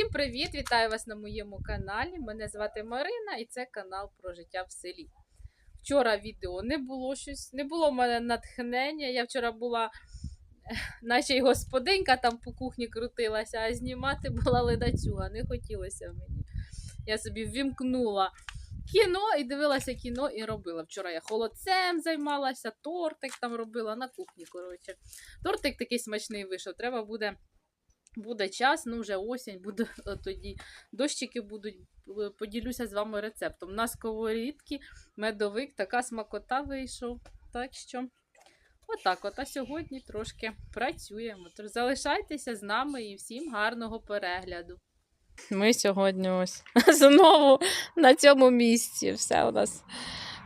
Всім привіт! Вітаю вас на моєму каналі. Мене звати Марина і це канал про життя в селі. Вчора відео не було щось, не було в мене натхнення. Я вчора була, наче й господинька там по кухні крутилася, а знімати була ледацюга, не хотілося мені. Я собі ввімкнула кіно і дивилася кіно і робила. Вчора я холодцем займалася, тортик там робила на кухні. коротше. Тортик такий смачний вийшов. Треба буде Буде час, ну вже осінь, буде е, тоді. Дощики будуть, е, поділюся з вами рецептом. На сковорідки, медовик, така смакота вийшов. Так що, отак от. А сьогодні трошки працюємо. Тож залишайтеся з нами і всім гарного перегляду. Ми сьогодні ось знову на цьому місці. Все у нас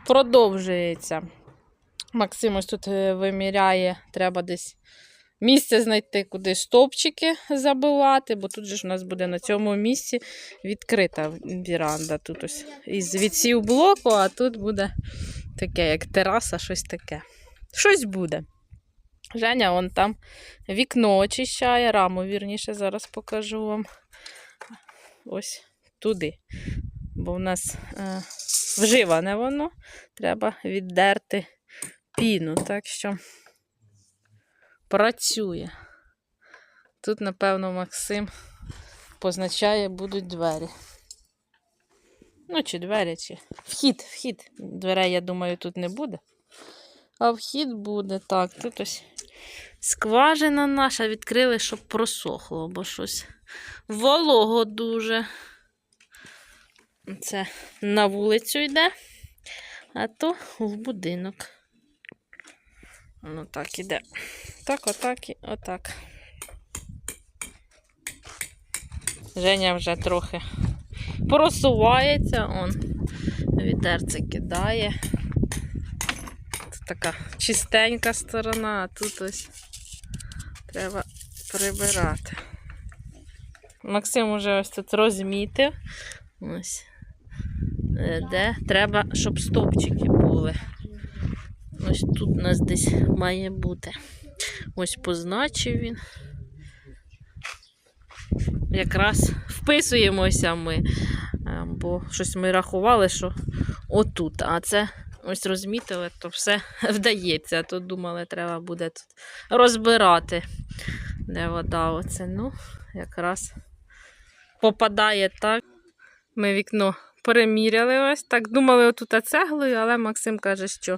продовжується. Максим ось тут е, виміряє, треба десь місце знайти, куди стовпчики забивати, бо тут же ж у нас буде на цьому місці відкрита віранда. Тут ось із відсів блоку, а тут буде таке, як тераса, щось таке. Щось буде. Женя вон там вікно очищає, раму, вірніше, зараз покажу вам. Ось туди. Бо в нас е, вживане воно, треба віддерти піну. Так що працює. Тут, напевно, Максим позначає, будуть двері. Ну, чи двері, чи. Вхід, вхід. Дверей, я думаю, тут не буде. А вхід буде. Так, тут ось скважина наша відкрили, щоб просохло, бо щось волого дуже. Це на вулицю йде, а то в будинок. Ну так іде. Так, отак і отак. Женя вже трохи просувається, он вітерце кидає. Тут така чистенька сторона, а тут ось треба прибирати. Максим уже ось тут розмітив. Ось. Е, Де треба, щоб стовпчики були. Ось тут у нас десь має бути. Ось позначив він. Якраз вписуємося ми, е, бо щось ми рахували, що отут. А це ось розмітили, то все вдається. То думали, треба буде тут розбирати, де вода. Оце, ну, якраз попадає так. Ми вікно переміряли ось так. Думали, отут цеглою, але Максим каже, що.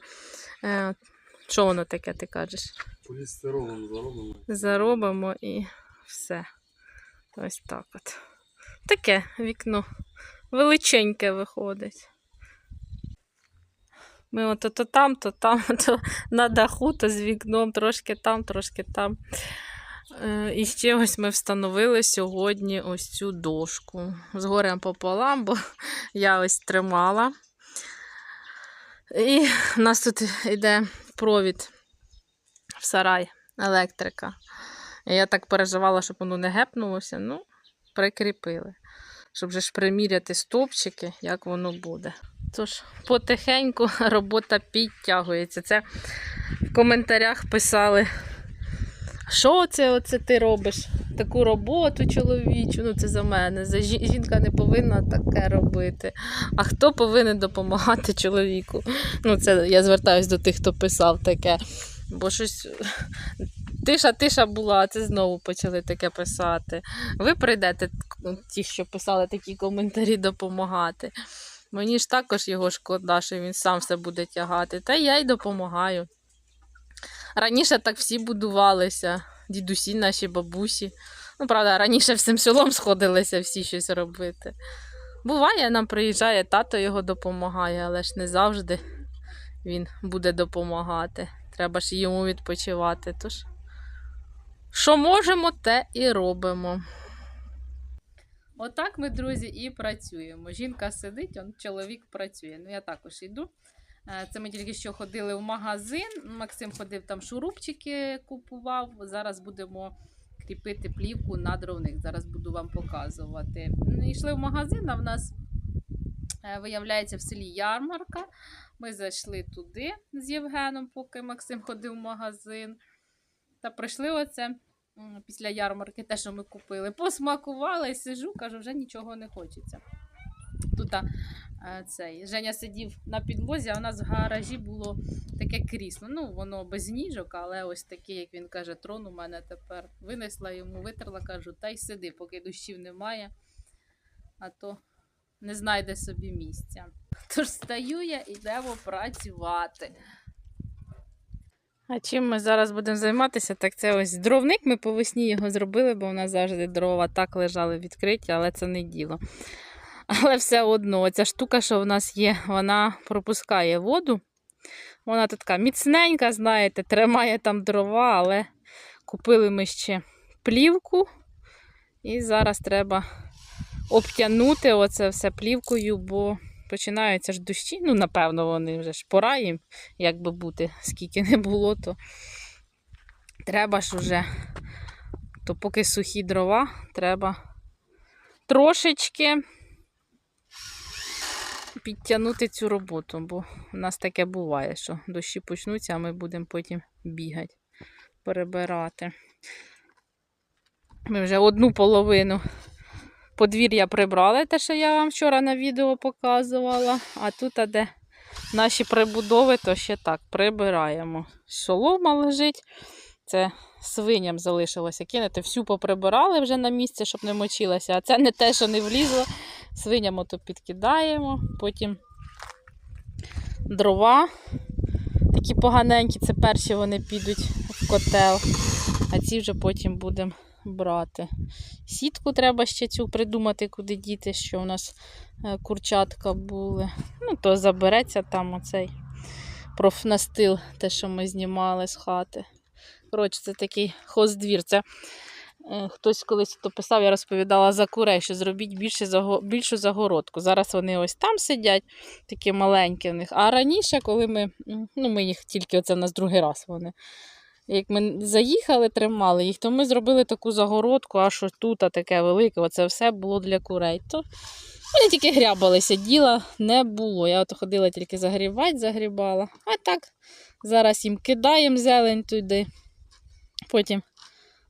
Е, що воно таке, ти кажеш? Полістиролом заробимо. Заробимо і все. Ось так от. Таке вікно величеньке виходить. Ми от то там, то там, то на даху, то з вікном, трошки там, трошки там. Е, І ще ось ми встановили сьогодні ось цю дошку. З горем пополам, бо я ось тримала. І в нас тут йде провід в сарай, електрика. Я так переживала, щоб воно не гепнулося. Ну, прикріпили. Щоб вже ж приміряти стовпчики, як воно буде. Тож, потихеньку робота підтягується. Це в коментарях писали, що це оце ти робиш? Таку роботу чоловічу. Ну, це за мене. За Жінка не повинна таке робити. А хто повинен допомагати чоловіку? Ну, це я звертаюсь до тих, хто писав таке. Бо щось тиша, тиша була, це знову почали таке писати. Ви прийдете, ті, що писали такі коментарі, допомагати. Мені ж також його шкода, що він сам все буде тягати. Та я й допомагаю. Раніше так всі будувалися, дідусі наші, бабусі. Ну, правда, раніше всім селом сходилися всі щось робити. Буває, нам приїжджає, тато його допомагає, але ж не завжди він буде допомагати. Треба ж йому відпочивати. Тож, що можемо, те і робимо. Отак ми, друзі, і працюємо. Жінка сидить, он чоловік працює. Ну, я також йду. Е, Це ми тільки що ходили в магазин. Максим ходив там шурупчики, купував. Зараз будемо кріпити плівку на дровник. Зараз буду вам показувати. Ну, Йшли в магазин, а в нас е, виявляється в селі ярмарка. Ми зайшли туди з Євгеном, поки Максим ходив в магазин. Та прийшли оце після ярмарки, те, що ми купили. Посмакувала і сижу, кажу, вже нічого не хочеться. Тут цей Женя сидів на підлозі, а у нас в гаражі було таке крісло. Ну, воно без ніжок, але ось таке, як він каже, трон у мене тепер. Винесла йому, витерла, кажу, та й сиди, поки дощів немає, а то не знайде собі місця. Тож стаю я і йдемо працювати. А чим ми зараз будемо займатися? Так це ось дровник. Ми по весні його зробили, бо у нас завжди дрова так лежали відкриті, але це не діло. Але все одно, ця штука, що в нас є, вона пропускає воду. Вона така міцненька, знаєте, тримає там дрова, але купили ми ще плівку. І зараз треба обтягнути оце все плівкою, бо починаються ж дощі. Ну, напевно, вони вже ж пора їм, як би бути, скільки не було, то треба ж уже, то поки сухі дрова, треба трошечки підтягнути цю роботу, бо у нас таке буває, що дощі почнуться, а ми будемо потім бігати, перебирати. Ми вже одну половину подвір'я прибрали, те, що я вам вчора на відео показувала. А тут, де наші прибудови, то ще так прибираємо. Солома лежить. Це свиням залишилося кинути. Всю поприбирали вже на місце, щоб не мочилася. А це не те, що не влізло. Свиням ото підкидаємо. Потім дрова. Такі поганенькі, це перші вони підуть в котел, а ці вже потім будемо брати. Сітку треба ще цю придумати, куди діти, що у нас е, курчатка були. Ну, то забереться там оцей профнастил, те, що ми знімали з хати. Коротше, це такий хоздвір. Це е, хтось колись то писав, я розповідала за курей, що зробіть більше більшу загородку. Зараз вони ось там сидять, такі маленькі в них. А раніше, коли ми, ну ми їх тільки оце в нас другий раз вони. Як ми заїхали, тримали їх, то ми зробили таку загородку, аж тут таке велике, оце все було для курей. То вони тільки грябалися, діла не було. Я от ходила тільки загрібати, загрібала. А так, зараз їм кидаємо зелень туди. Потім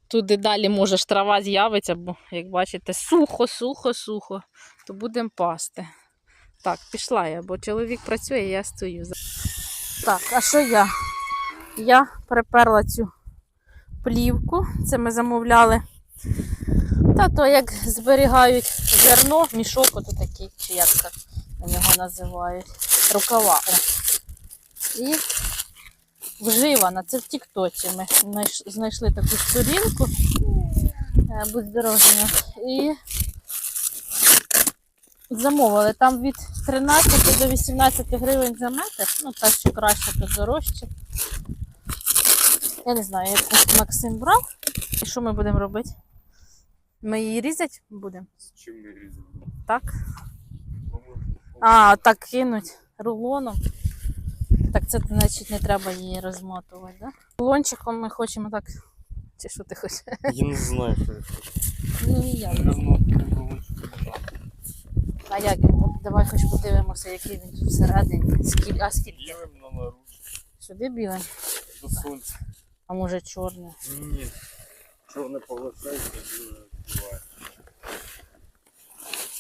туди далі, може, трава з'явиться, бо, як бачите, сухо, сухо, сухо, то будемо пасти. Так, пішла я, бо чоловік працює, я стою. Так, а що я? Я приперла цю плівку. Це ми замовляли. Та то як зберігають зерно, мішок ото такий, чи як це на нього називають. Рукава. І вживана. Це в Тіктоці. Ми знайшли таку сторінку. Е, Будь здоров'я. І замовили. Там від 13 до 18 гривень за метр. Ну, так що краще, то дорожче. Я не знаю, як Максим брав. І що ми будемо робити? Ми її різати будемо? З чим ми різали? Так? А, так кинуть рулоном. Так це значить не треба її розмотувати, так? Да? Рулончиком ми хочемо так. Чи що ти хочеш? Я не знаю, що я хочу. Ну і я. Наверно, А як він? Давай хоч подивимося, який він тут всередині. Скільки, а скільки? Білим на наружі. Сюди білим, До сонця. а може чорне. Ні. Чорне поглощається, біле вбиває.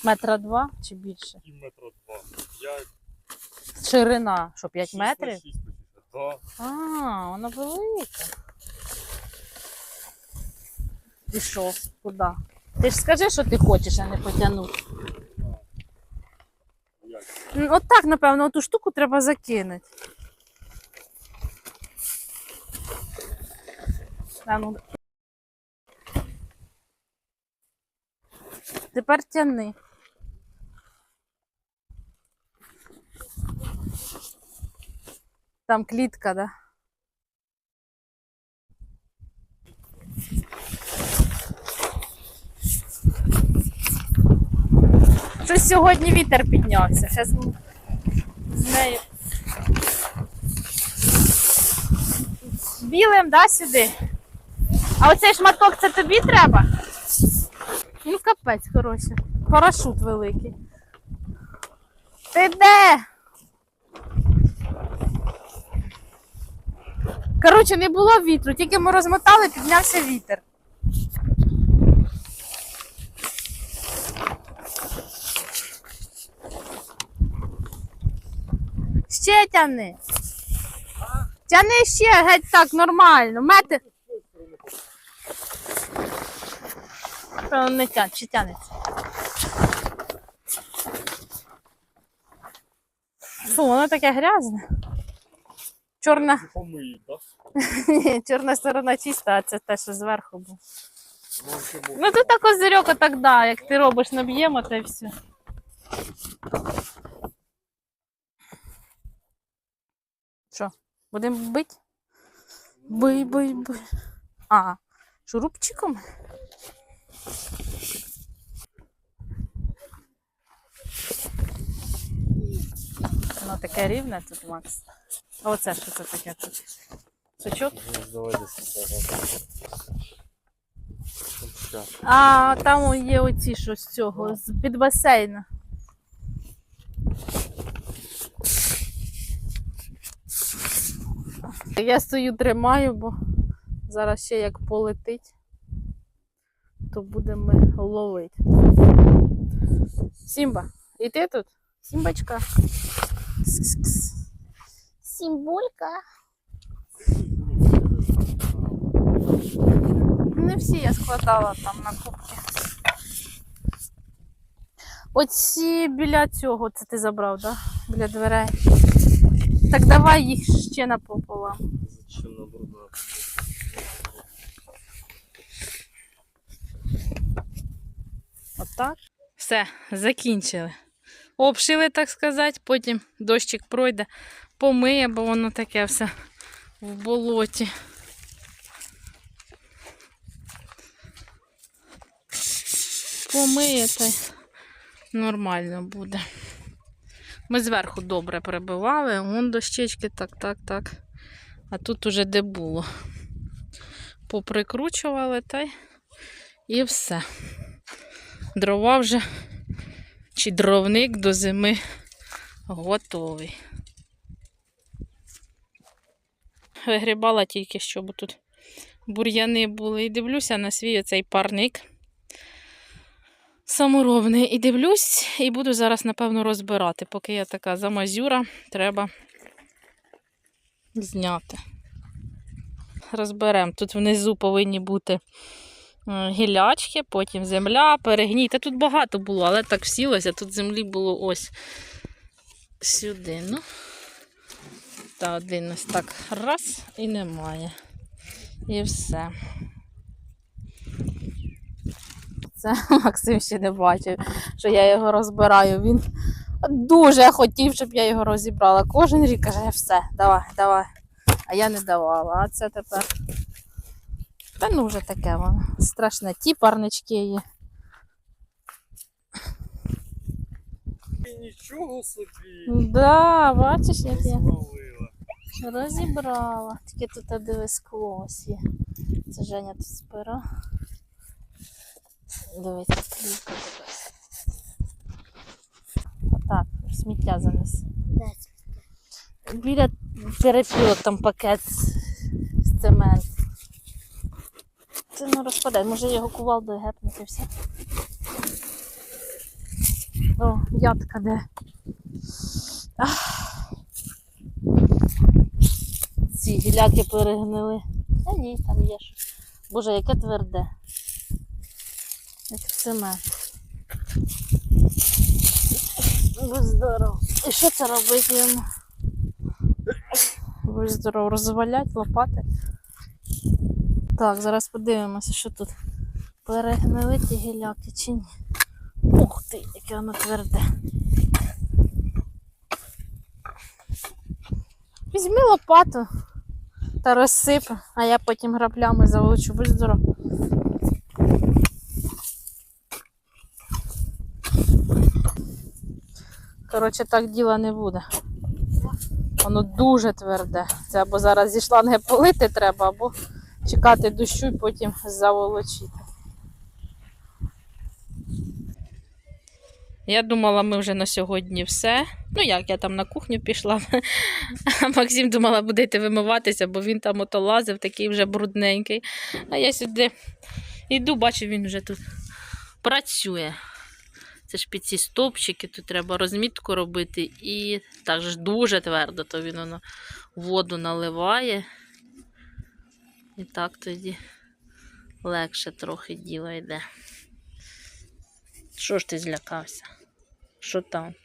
Метра два чи більше? І метра два. П'ять. Ширина, що 5 шість метрів? Да. А, вона велика. І що? Куди? Ти ж скажи, що ти хочеш, а не потягнути. Ну, От так, напевно, ту штуку треба закинути. А, ну. Тепер тяни. Там клітка, да? Щось сьогодні вітер піднявся. Зараз з нею. Білим, да, сюди? А оцей шматок це тобі треба? Ну, капець, хороше. Парашут великий. Ти де? Коротше, не було вітру, тільки ми розмотали, піднявся вітер. Ще тяни. Тяни ще геть так нормально. Мети. Не тяне, чи тянеться. Фу, воно таке грязне. Чорна, так? ні, чорна сторона чиста, а це те, що зверху був. Ну. Ну тут так козирьок отак, да, як ти робиш, наб'ємо, то й все. Що, будемо бити? Бий, бий, бий. А, шурупчиком? Воно таке рівне тут, Макс. А оце що це таке тут? Сучок? А там є оці що з цього, з під басейну. Я стою, тримаю, бо зараз ще як полетить, то будемо ловити. Сімба, і ти тут? Сімбочка. Сімбулька. Не всі я складала там на кубки. Оці біля цього, це ти забрав, так? Да? Біля дверей. Так давай їх ще напополам. Зачем набрудати? Отак. Все, закінчили. Обшили, так сказати, потім дощик пройде, помиє, бо воно таке все в болоті. Помиє та нормально буде. Ми зверху добре прибивали, вон дощечки, так, так, так. А тут уже де було. Поприкручували та й і все. Дрова вже чи дровник до зими готовий. Вигрібала тільки що, бо тут бур'яни були. І дивлюся на свій оцей парник саморобний. І дивлюсь, і буду зараз, напевно, розбирати. Поки я така замазюра, треба зняти. Розберемо. Тут внизу повинні бути гілячки, потім земля, перегній. Та тут багато було, але так всілося. Тут землі було ось сюди. Ну, та один ось так раз і немає. І все. Це Максим ще не бачив, що я його розбираю. Він дуже хотів, щоб я його розібрала. Кожен рік каже, все, давай, давай. А я не давала. А це тепер. Та ну вже таке воно. Страшне. Ті парнички є. І Нічого собі. Да, бачиш, як я Розвалила. розібрала. Тільки тут диви скло ось є. Це Женя тут спира. Дивіться, плівка така. Отак, сміття занес. Біля перепілок там пакет з, з цемент. Це не розпадай, може його кувалдою гепнути все. О, ядка де. Ах. Ці гіляки перегнили. Та ні, там є ж. Боже, яке тверде. Як цемент. Будь здоров. І що це робити йому? Будь здоров, розвалять, лопати. Так, зараз подивимося, що тут. Перегнили ті гіляки чи ні. Ух ти, яке воно тверде. Візьми лопату та розсип, а я потім граблями заволочу. Будь здоров. Коротше, так діла не буде. Воно дуже тверде. Це або зараз зі шланги полити треба, або чекати дощу і потім заволочити. Я думала, ми вже на сьогодні все. Ну як, я там на кухню пішла. А Максим думала, будете вимиватися, бо він там ото лазив, такий вже брудненький. А я сюди йду, бачу, він вже тут працює. Це ж під ці стовпчики, тут треба розмітку робити. І так же дуже твердо, то він воно воду наливає. І так тоді легше трохи діло йде. Що ж ти злякався? Що там?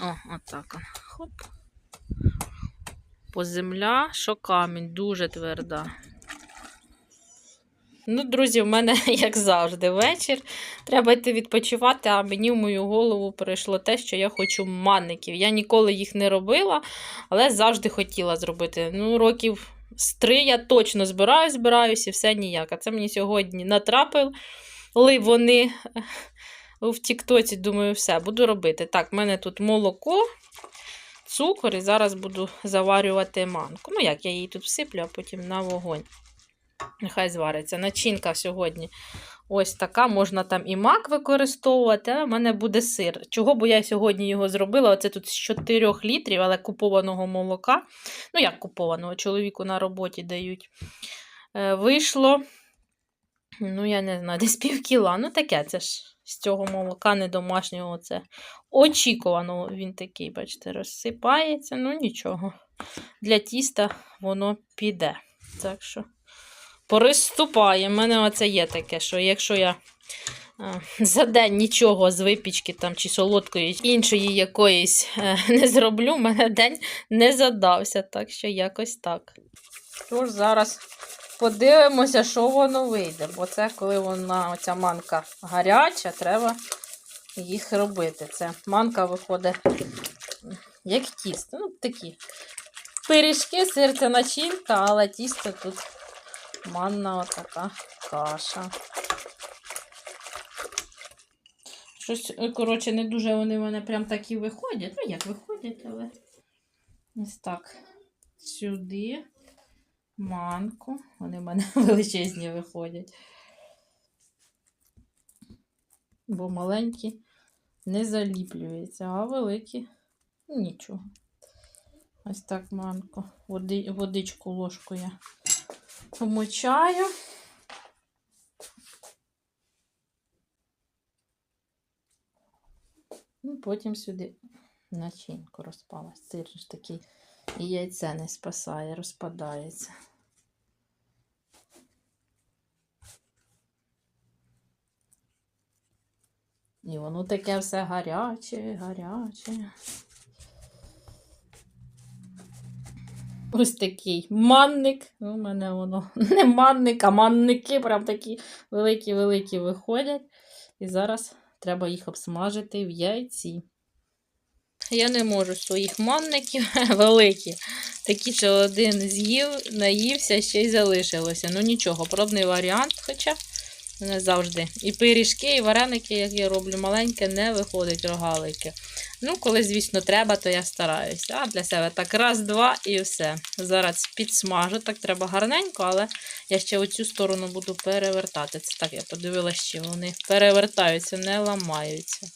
О, отак. он. Хоп. По земля, що камінь, дуже тверда. Ну, друзі, в мене, як завжди, вечір. Треба йти відпочивати, а мені в мою голову прийшло те, що я хочу манників. Я ніколи їх не робила, але завжди хотіла зробити. Ну, років з три я точно збираюсь, збираюсь і все ніяк. А це мені сьогодні натрапили вони в Тіктоці. Думаю, все, буду робити. Так, в мене тут молоко, цукор, і зараз буду заварювати манку. Ну, як я її тут всиплю, а потім на вогонь. Нехай звариться. Начинка сьогодні ось така. Можна там і мак використовувати, а в мене буде сир. Чого бо я сьогодні його зробила? Оце тут з 4 літрів, але купованого молока. Ну, як купованого, чоловіку на роботі дають. Е, Вийшло, ну, я не знаю, десь пів кіла. Ну, таке це ж з цього молока не домашнього. Це очікувано він такий, бачите, розсипається. Ну, нічого. Для тіста воно піде. Так що приступає. У мене оце є таке, що якщо я за день нічого з випічки там, чи солодкої, іншої якоїсь е, не зроблю, в мене день не задався. Так що якось так. Тож зараз подивимося, що воно вийде. Бо це коли вона, оця манка гаряча, треба їх робити. Це манка виходить як тісто. Ну, такі. Пиріжки, сир це начинка, але тісто тут манна отака каша. Щось, е, коротше, не дуже вони в мене прям такі виходять. Ну, як виходять, але ось так. Сюди манку. Вони в мене величезні виходять. Бо маленькі не заліплюються, а великі нічого. Ось так манку. Води, водичку ложку я помочаю. Ну, потім сюди начинку розпалась. Сир ж такий і яйце не спасає, розпадається. І воно таке все гаряче, гаряче. Ось такий манник. У мене воно не манник, а манники прям такі великі-великі виходять. І зараз треба їх обсмажити в яйці. Я не можу своїх манників великі. Такі, що один з'їв, наївся, ще й залишилося. Ну нічого, пробний варіант, хоча не завжди. І пиріжки, і вареники, як я роблю, маленьке, не виходить рогалики. Ну, коли, звісно, треба, то я стараюся. А для себе так раз, два і все. Зараз підсмажу, так треба гарненько, але я ще оцю сторону буду перевертати. Це так, я подивилася, що вони перевертаються, не ламаються.